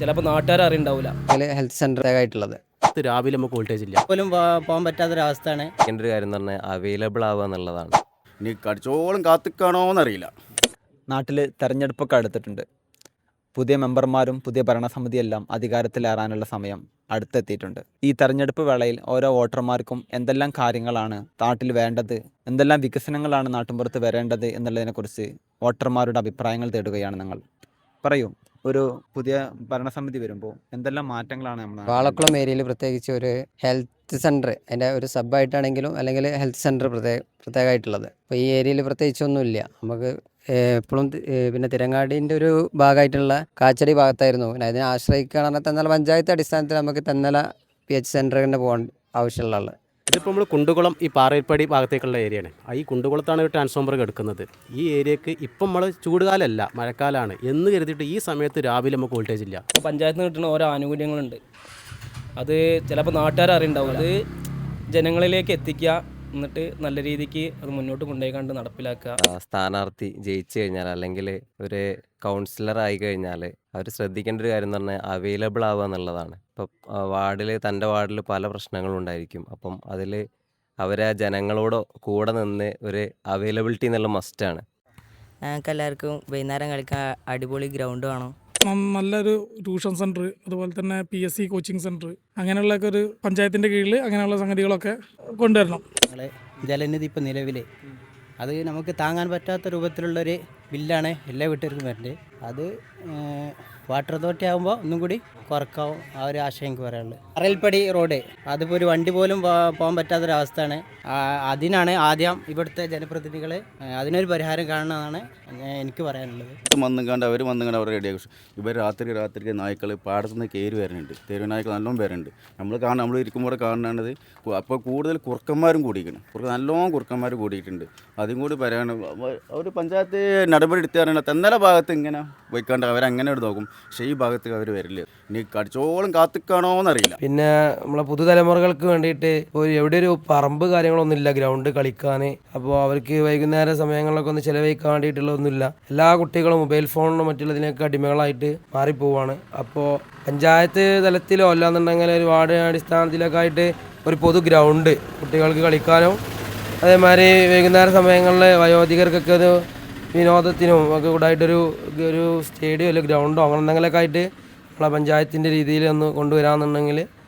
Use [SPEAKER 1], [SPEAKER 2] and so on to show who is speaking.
[SPEAKER 1] ചിലപ്പോൾ നാട്ടുകാർ അറിയണ്ടാവില്ല
[SPEAKER 2] അതിൽ ഹെൽത്ത് സെന്റർ ആയിട്ടുള്ളത്
[SPEAKER 3] രാവിലെ നമുക്ക് വോൾട്ടേജ് ഇല്ല.
[SPEAKER 4] പോലും പോകാൻ പറ്റാത്തൊരവസ്ഥയാണ്
[SPEAKER 5] എന്റെ ഒരു കാര്യം എന്ന് പറഞ്ഞാൽ അവൈലബിൾ ആവുക എന്നുള്ളതാണ്.
[SPEAKER 6] ഇനി കടിച്ചോളം കാത്തിക്കാണോന്നറിയില്ല.
[SPEAKER 7] നാട്ടിൽ തെരഞ്ഞെടുപ്പൊക്കെ അടുത്തിട്ടുണ്ട്. പുതിയ മെമ്പർമാരും പുതിയ ഭരണസമിതിയെല്ലാം അധികാരത്തിലേറാനുള്ള സമയം അടുത്തെത്തിയിട്ടുണ്ട്. ഈ തെരഞ്ഞെടുപ്പ് വേളയിൽ ഓരോ വോട്ടർമാർക്കും എന്തെല്ലാം കാര്യങ്ങളാണ് നാട്ടിൽ വേണ്ടത് എന്തെല്ലാം വികസനങ്ങളാണ് നാട്ടിൻപുറത്ത് വരേണ്ടത് എന്നുള്ളതിനെക്കുറിച്ച് വോട്ടർമാരുടെ അഭിപ്രായങ്ങൾ തേടുകയാണ് ഞങ്ങൾ. പറയൂ. ഒരു പുതിയ ഭരണസമിതി വരുമ്പോൾ എന്തെല്ലാം മാറ്റങ്ങളാണ് നമ്മൾ
[SPEAKER 2] വാളക്കുളം ഏരിയയിൽ പ്രത്യേകിച്ച് ഒരു ഹെൽത്ത് സെന്റർ അതിന്റെ ഒരു സബായിട്ടാണെങ്കിലും അല്ലെങ്കിൽ ഹെൽത്ത് സെന്റർ പ്രത്യേക പ്രത്യേകമായിട്ടുള്ളത്. അപ്പോൾ ഈ ഏരിയയിൽ പ്രത്യേകിച്ച് ഒന്നുമില്ല നമുക്ക് എപ്പോഴും പിന്നെ തിരങ്ങാടിന്റെ ഒരു ഭാഗമായിട്ടുള്ള കാച്ചടി ഭാഗത്തായിരുന്നു. പിന്നെ അതിനെ ആശ്രയിക്കുകയാണെന്ന് തെന്നല പഞ്ചായത്ത് അടിസ്ഥാനത്തിൽ നമുക്ക് തന്നല പി എച്ച് സെന്റർ തന്നെ പോകാൻ ആവശ്യമുള്ള
[SPEAKER 3] ഇതിപ്പോൾ നമ്മൾ കുണ്ടുകുളം ഈ പാറയിൽപ്പടി ഭാഗത്തേക്കുള്ള ഏരിയയാണ്. ഈ കുണ്ടുകുളത്താണ് ട്രാൻസ്ഫോമർ എടുക്കുന്നത്. ഈ ഏരിയക്ക് ഇപ്പം നമ്മൾ ചൂടുകാലമല്ല മഴക്കാലമാണ് എന്ന് കരുതിയിട്ട് ഈ സമയത്ത് രാവിലെ നമുക്ക് വോൾട്ടേജ് ഇല്ല.
[SPEAKER 1] പഞ്ചായത്തിന് കിട്ടുന്ന ഓരോ ആനുകൂല്യങ്ങളുണ്ട്. അത് ചിലപ്പോൾ നാട്ടുകാർ അറിയണ്ടാവും അത് ജനങ്ങളിലേക്ക് എത്തിക്കുക എന്നിട്ട് നല്ല രീതിക്ക് അത് മുന്നോട്ട് കൊണ്ടുപോയിക്കാണ്ട് നടപ്പിലാക്കുക.
[SPEAKER 5] ആ, സ്ഥാനാർത്ഥി ജയിച്ചു കഴിഞ്ഞാൽ അല്ലെങ്കിൽ ഒരു കൗൺസിലർ ആയി കഴിഞ്ഞാൽ അവർ ശ്രദ്ധിക്കേണ്ട ഒരു കാര്യം എന്ന് പറഞ്ഞാൽ അവൈലബിൾ ആവുക എന്നുള്ളതാണ്. ഇപ്പം വാർഡിൽ തന്റെ വാർഡിൽ പല പ്രശ്നങ്ങളും ഉണ്ടായിരിക്കും. അപ്പം അതിൽ അവരെ ജനങ്ങളോട് കൂടെ നിന്ന് ഒരു അവൈലബിലിറ്റി എന്നുള്ള മസ്റ്റാണ്
[SPEAKER 4] ഞങ്ങൾക്ക് എല്ലാവർക്കും വൈകുന്നേരം കളിക്കാൻ അടിപൊളി ഗ്രൗണ്ട് വേണം.
[SPEAKER 8] നല്ലൊരു ട്യൂഷൻ സെന്റർ അതുപോലെ തന്നെ P S C coaching centre അങ്ങനെയുള്ളൊക്കെ ഒരു പഞ്ചായത്തിന്റെ കീഴിൽ അങ്ങനെയുള്ള സംഗതികളൊക്കെ കൊണ്ടുവരണം.
[SPEAKER 4] നമ്മളെ ജലനിധി ഇപ്പോൾ നിലവിൽ അത് നമുക്ക് താങ്ങാൻ പറ്റാത്ത രൂപത്തിലുള്ളൊരു ബില്ലാണ് എല്ലാ വീട്ടുകാർക്കും വരേണ്ടത്. അത് വാട്ടർ അതോറിറ്റി ആകുമ്പോൾ ഒന്നും കൂടി കുറക്കാവും ആ ഒരു ആശയം എനിക്ക് പറയാനുള്ളത്. അറയിൽപ്പടി റോഡ് അതിപ്പോൾ ഒരു വണ്ടി പോലും പോകാൻ പറ്റാത്തൊരവസ്ഥയാണ്. അതിനാണ് ആദ്യം ഇവിടുത്തെ ജനപ്രതിനിധികൾ അതിനൊരു പരിഹാരം കാണണമെന്നാണ് എനിക്ക് പറയാനുള്ളത്.
[SPEAKER 6] വന്നും കണ്ട് അവർ വന്നും കണ്ട് അവർ റെഡിയാക്കും ഇവർ രാത്രി രാത്രി നായ്ക്കൾ പാടത്തുനിന്ന് കയറി വരുന്നുണ്ട്. തെരുവ് നായ്ക്കൾ നല്ലോണം വരുന്നുണ്ട്. നമ്മൾ കാണാൻ നമ്മൾ ഇരിക്കുമ്പോൾ കാണുന്നത് അപ്പോൾ കൂടുതൽ കുറുക്കന്മാരും കൂടിയിരിക്കണം കുറുക്ക നല്ലോണം കുറുക്കന്മാർ കൂടിയിട്ടുണ്ട്. അതും കൂടി പറയാൻ അവർ പഞ്ചായത്ത് നടപടി എടുത്തു പറയണ തെന്നല ഭാഗത്ത് ഇങ്ങനെ പോയിക്കാണ്ട് അവരങ്ങനെ ഒരു നോക്കും. പക്ഷേ ഈ ഭാഗത്ത് അവർ വരില്ല. ഇനി കടിച്ചോളം കാത്തിക്കാണോന്നറിയില്ല.
[SPEAKER 9] പിന്നെ നമ്മളെ പുതുതലമുറകൾക്ക് വേണ്ടിയിട്ട് ഒരു എവിടെ ഒരു പറമ്പ് കാര്യങ്ങളൊന്നും ഇല്ല ഗ്രൗണ്ട് കളിക്കാൻ അപ്പോൾ അവർക്ക് വൈകുന്നേര സമയങ്ങളിലൊക്കെ ഒന്ന് ചിലവഴിക്കാൻ വേണ്ടിയിട്ടുള്ളതൊന്നുമില്ല. എല്ലാ കുട്ടികളും മൊബൈൽ ഫോണിനും മറ്റുള്ളതിനൊക്കെ അടിമകളായിട്ട് മാറിപ്പോവാണ്. അപ്പോൾ പഞ്ചായത്ത് തലത്തിലോ അല്ലാന്നുണ്ടെങ്കിൽ ഒരു വാർഡ് അടിസ്ഥാനത്തിലൊക്കെ ആയിട്ട് ഒരു പൊതു ഗ്രൗണ്ട് കുട്ടികൾക്ക് കളിക്കാനും. അതേമാതിരി വൈകുന്നേര സമയങ്ങളിൽ വയോധികർക്കൊക്കെ ഒരു വിനോദത്തിനും ഒക്കെ കൂടെ ആയിട്ടൊരു ഒരു സ്റ്റേഡിയം അല്ലെങ്കിൽ ഗ്രൗണ്ടോ അങ്ങനെ എന്തെങ്കിലുമൊക്കെ ആയിട്ട് നമ്മളെ പഞ്ചായത്തിന്റെ രീതിയിൽ ഒന്ന് കൊണ്ടുവരാമെന്നുണ്ടെങ്കിൽ